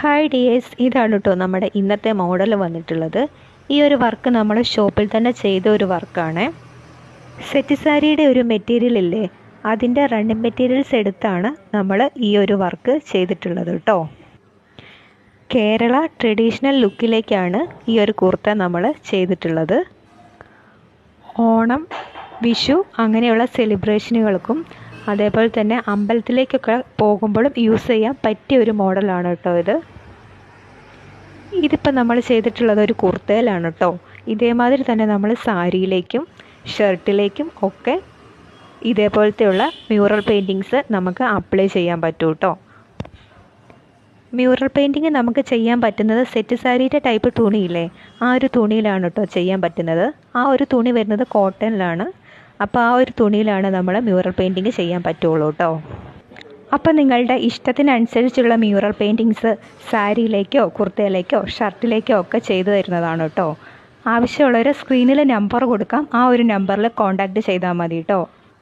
Hi dears ഇതാണ് കേട്ടോ നമ്മുടെ ഇന്നത്തെ മോഡൽ വന്നിട്ടുള്ളത്. ഈ ഒരു വർക്ക് നമ്മൾ ഷോപ്പിൽ തന്നെ ചെയ്ത ഒരു വർക്കാണ് സെറ്റ് സാരിയുടെ ഒരു മെറ്റീരിയൽ ഇല്ലേ? അതിന്റെ റണ്ണിങ് മെറ്റീരിയൽസ് എടുത്താണ് നമ്മൾ ഈ ഒരു വർക്ക് ചെയ്തിട്ടുള്ളത് കേട്ടോ കേരള ട്രഡീഷണൽ ലുക്കിലേക്കാണ് ഈ ഒരു കുർത്ത നമ്മൾ ചെയ്തിട്ടുള്ളത്. ഓണം വിഷു അങ്ങനെയുള്ള സെലിബ്രേഷനുകൾക്കും അതേപോലെ തന്നെ അമ്പലത്തിലേക്കൊക്കെ പോകുമ്പോഴും യൂസ് ചെയ്യാൻ പറ്റിയ ഒരു മോഡലാണ് കേട്ടോ ഇത്. ഇതിപ്പോൾ നമ്മൾ ചെയ്തിട്ടുള്ളത് ഒരു കുർത്തയിലാണ് കേട്ടോ. ഇതേമാതിരി തന്നെ നമ്മൾ സാരിയിലേക്കും ഷർട്ടിലേക്കും ഒക്കെ ഇതേപോലത്തെയുള്ള മ്യൂറൽ പെയിന്റിങ്സ് നമുക്ക് അപ്ലൈ ചെയ്യാൻ പറ്റും കേട്ടോ. മ്യൂറൽ പെയിന്റിങ് നമുക്ക് ചെയ്യാൻ പറ്റുന്നത് സെറ്റ് സാരിയുടെ ടൈപ്പ് തുണിയില്ലേ? ആ ഒരു തുണിയിലാണ് കേട്ടോ ചെയ്യാൻ പറ്റുന്നത്. ആ ഒരു തുണി വരുന്നത് കോട്ടണിലാണ് അപ്പോൾ ആ ഒരു തുണിയിലാണ് നമ്മൾ മ്യൂറൽ പെയിന്റിങ് ചെയ്യാൻ പറ്റുള്ളൂ കേട്ടോ അപ്പോൾ നിങ്ങളുടെ ഇഷ്ടത്തിനനുസരിച്ചുള്ള മ്യൂറൽ പെയിന്റിങ്സ് സാരിയിലേക്കോ കുർത്തയിലേക്കോ ഷർട്ടിലേക്കോ ഒക്കെ ചെയ്തു തരുന്നതാണ് കേട്ടോ ആവശ്യമുള്ളവർ സ്ക്രീനിൽ നമ്പർ കൊടുക്കാം. ആ ഒരു നമ്പറിൽ കോൺടാക്റ്റ് ചെയ്താൽ മതി കേട്ടോ